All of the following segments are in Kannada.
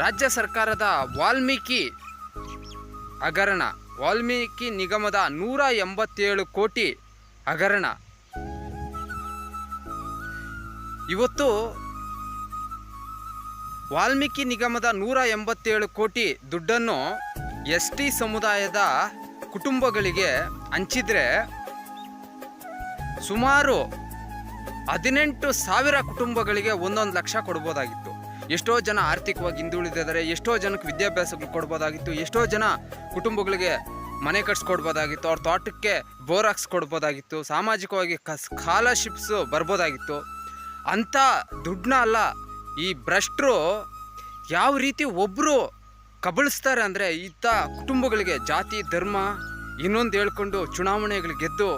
ರಾಜ್ಯ ಸರ್ಕಾರದ ವಾಲ್ಮೀಕಿ ಹಗರಣ, ವಾಲ್ಮೀಕಿ ನಿಗಮದ ನೂರ ಎಂಬತ್ತೇಳು ಕೋಟಿ ಹಗರಣ. ಇವತ್ತು ವಾಲ್ಮೀಕಿ ನಿಗಮದ ನೂರ ಎಂಬತ್ತೇಳು ಕೋಟಿ ದುಡ್ಡನ್ನು ಎಸ್ ಟಿ ಸಮುದಾಯದ ಕುಟುಂಬಗಳಿಗೆ ಹಂಚಿದ್ರೆ ಸುಮಾರು ಹದಿನೆಂಟು ಸಾವಿರ ಕುಟುಂಬಗಳಿಗೆ ಒಂದೊಂದು ಲಕ್ಷ ಕೊಡ್ಬೋದಾಗಿತ್ತು. ಎಷ್ಟೋ ಜನ ಆರ್ಥಿಕವಾಗಿ ಹಿಂದುಳಿದಿದ್ದಾರೆ, ಎಷ್ಟೋ ಜನಕ್ಕೆ ವಿದ್ಯಾಭ್ಯಾಸಗಳು ಕೊಡ್ಬೋದಾಗಿತ್ತು, ಎಷ್ಟೋ ಜನ ಕುಟುಂಬಗಳಿಗೆ ಮನೆ ಕಟ್ಸ್ಕೊಡ್ಬೋದಾಗಿತ್ತು, ಅವ್ರ ತೋಟಕ್ಕೆ ಬೋರ್ ಹಾಕ್ಸ್ಕೊಡ್ಬೋದಾಗಿತ್ತು, ಸಾಮಾಜಿಕವಾಗಿ ಕ ಸ್ಕಾಲರ್ಶಿಪ್ಸು ಬರ್ಬೋದಾಗಿತ್ತು. ಅಂಥ ದುಡ್ಡನ್ನ ಅಲ್ಲ, ಈ ಭ್ರಷ್ಟರು ಯಾವ ರೀತಿ ಒಬ್ಬರು ಕಬಳಿಸ್ತಾರೆ ಅಂದರೆ ಇಂಥ ಕುಟುಂಬಗಳಿಗೆ ಜಾತಿ, ಧರ್ಮ ಇನ್ನೊಂದು ಹೇಳ್ಕೊಂಡು ಚುನಾವಣೆಗಳು ಗೆದ್ದು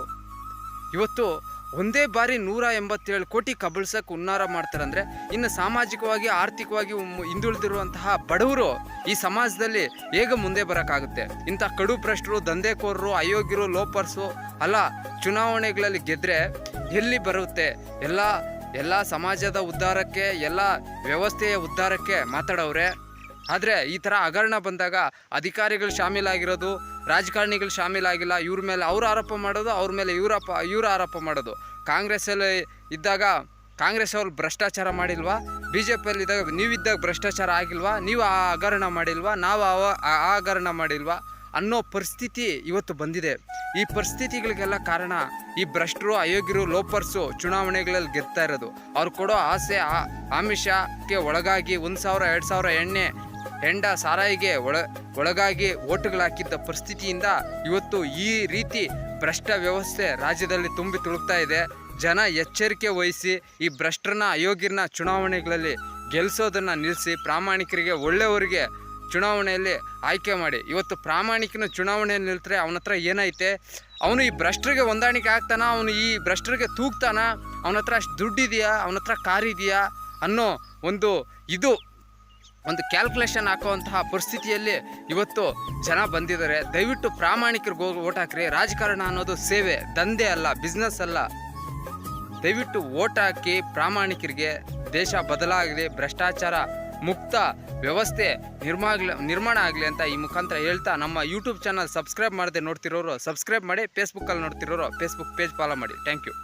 ಇವತ್ತು ಒಂದೇ ಬಾರಿ ನೂರ ಎಂಬತ್ತೇಳು ಕೋಟಿ ಕಬಳಿಸಕ್ಕೆ ಹುನ್ನಾರ ಮಾಡ್ತಾರಂದ್ರೆ ಇನ್ನು ಸಾಮಾಜಿಕವಾಗಿ, ಆರ್ಥಿಕವಾಗಿ ಹಿಂದುಳಿದಿರುವಂತಹ ಬಡವರು ಈ ಸಮಾಜದಲ್ಲಿ ಹೇಗೆ ಮುಂದೆ ಬರೋಕ್ಕಾಗುತ್ತೆ? ಇಂಥ ಕಡು ಭ್ರಷ್ಟರು, ದಂಧೆಕೋರರು, ಅಯೋಗ್ಯರು, ಲೋಪರ್ಸು ಅಲ್ಲ, ಚುನಾವಣೆಗಳಲ್ಲಿ ಗೆದ್ದರೆ ಎಲ್ಲಿ ಬರುತ್ತೆ? ಎಲ್ಲ ಎಲ್ಲ ಸಮಾಜದ ಉದ್ಧಾರಕ್ಕೆ, ಎಲ್ಲ ವ್ಯವಸ್ಥೆಯ ಉದ್ಧಾರಕ್ಕೆ ಮಾತಾಡೋರೆ ಆದರೆ ಈ ಥರ ಹಗರಣ ಬಂದಾಗ ಅಧಿಕಾರಿಗಳು ಶಾಮೀಲಾಗಿರೋದು, ರಾಜಕಾರಣಿಗಳು ಶಾಮೀಲಾಗಿಲ್ಲ, ಇವ್ರ ಮೇಲೆ ಅವ್ರು ಆರೋಪ ಮಾಡೋದು, ಅವ್ರ ಮೇಲೆ ಇವರಪ್ಪ ಇವ್ರು ಆರೋಪ ಮಾಡೋದು. ಕಾಂಗ್ರೆಸ್ಸಲ್ಲಿ ಇದ್ದಾಗ ಕಾಂಗ್ರೆಸ್ ಅವ್ರು ಭ್ರಷ್ಟಾಚಾರ ಮಾಡಿಲ್ವಾ? ಬಿ ಜೆ ಪಿಯಲ್ಲಿ ಇದ್ದಾಗ ನೀವಿದ್ದಾಗ ಭ್ರಷ್ಟಾಚಾರ ಆಗಿಲ್ವಾ? ನೀವು ಆ ಹಗರಣ ಮಾಡಿಲ್ವಾ? ನಾವು ಆ ಹಗರಣ ಮಾಡಿಲ್ವಾ? ಅನ್ನೋ ಪರಿಸ್ಥಿತಿ ಇವತ್ತು ಬಂದಿದೆ. ಈ ಪರಿಸ್ಥಿತಿಗಳಿಗೆಲ್ಲ ಕಾರಣ ಈ ಭ್ರಷ್ಟರು, ಅಯೋಗ್ಯರು, ಲೋಪರ್ಸು ಚುನಾವಣೆಗಳಲ್ಲಿ ಗೆದ್ತಾ ಇರೋದು. ಅವ್ರು ಕೊಡೋ ಆಸೆ ಆಮಿಷಕ್ಕೆ ಒಳಗಾಗಿ ಒಂದು ಸಾವಿರ, ಎರಡು ಸಾವಿರ ಎಣ್ಣೆ ಹೆಂಡ ಸಾರಾಯಿಗೆ ಒಳ, ಒಳಗಾಗಿ ಓಟುಗಳಾಕಿದ್ದ ಪರಿಸ್ಥಿತಿಯಿಂದ ಇವತ್ತು ಈ ರೀತಿ ಭ್ರಷ್ಟ ವ್ಯವಸ್ಥೆ ರಾಜ್ಯದಲ್ಲಿ ತುಂಬಿ ತುಳುಕ್ತಾ ಇದೆ. ಜನ ಎಚ್ಚರಿಕೆ ವಹಿಸಿ ಈ ಭ್ರಷ್ಟರನ್ನ, ಅಯೋಗ್ಯರನ್ನ ಚುನಾವಣೆಗಳಲ್ಲಿ ಗೆಲ್ಲಿಸೋದನ್ನು ನಿಲ್ಲಿಸಿ ಪ್ರಾಮಾಣಿಕರಿಗೆ ಒಳ್ಳೆಯವರಿಗೆ ಚುನಾವಣೆಯಲ್ಲಿ ಆಯ್ಕೆ ಮಾಡಿ. ಇವತ್ತು ಪ್ರಾಮಾಣಿಕನ ಚುನಾವಣೆಯಲ್ಲಿ ನಿಲ್ತರೆ ಅವನ ಹತ್ರ ಏನೈತೆ? ಅವನು ಈ ಭ್ರಷ್ಟರಿಗೆ ಹೊಂದಾಣಿಕೆ ಆಗ್ತಾನ? ಅವನು ಈ ಭ್ರಷ್ಟರಿಗೆ ತೂಗ್ತಾನ? ಅವನ ಹತ್ರ ಅಷ್ಟು ದುಡ್ಡಿದೆಯಾ? ಅವನ ಹತ್ರ ಕಾರಿದೆಯಾ? ಅನ್ನೋ ಒಂದು ಇದು ಒಂದು ಕ್ಯಾಲ್ಕುಲೇಷನ್ ಹಾಕುವಂತಹ ಪರಿಸ್ಥಿತಿಯಲ್ಲಿ ಇವತ್ತು ಜನ ಬಂದಿದ್ದಾರೆ. ದಯವಿಟ್ಟು ಪ್ರಾಮಾಣಿಕರಿಗೆ ಹೋಗಿ ಓಟ್ ಹಾಕ್ರಿ. ರಾಜಕಾರಣ ಅನ್ನೋದು ಸೇವೆ, ದಂಧೆ ಅಲ್ಲ ಬಿಸ್ನೆಸ್ ಅಲ್ಲ. ದಯವಿಟ್ಟು ಓಟ್ ಹಾಕಿ ಪ್ರಾಮಾಣಿಕರಿಗೆ ದೇಶ ಬದಲಾಗಲಿ, ಭ್ರಷ್ಟಾಚಾರ ಮುಕ್ತ ವ್ಯವಸ್ಥೆ ನಿರ್ಮಾಗ್ಲಿ ನಿರ್ಮಾಣ ಆಗಲಿ ಅಂತ ಈ ಮುಖಾಂತರ ಹೇಳ್ತಾ ನಮ್ಮ ಯೂಟ್ಯೂಬ್ ಚಾನಲ್ ಸಬ್ಸ್ಕ್ರೈಬ್ ಮಾಡದೆ ನೋಡ್ತಿರೋರು ಸಬ್ಸ್ಕ್ರೈಬ್ ಮಾಡಿ ಫೇಸ್ಬುಕ್ಕಲ್ಲಿ ನೋಡ್ತಿರೋರು ಫೇಸ್ಬುಕ್ ಪೇಜ್ ಫಾಲೋ ಮಾಡಿ. Thank you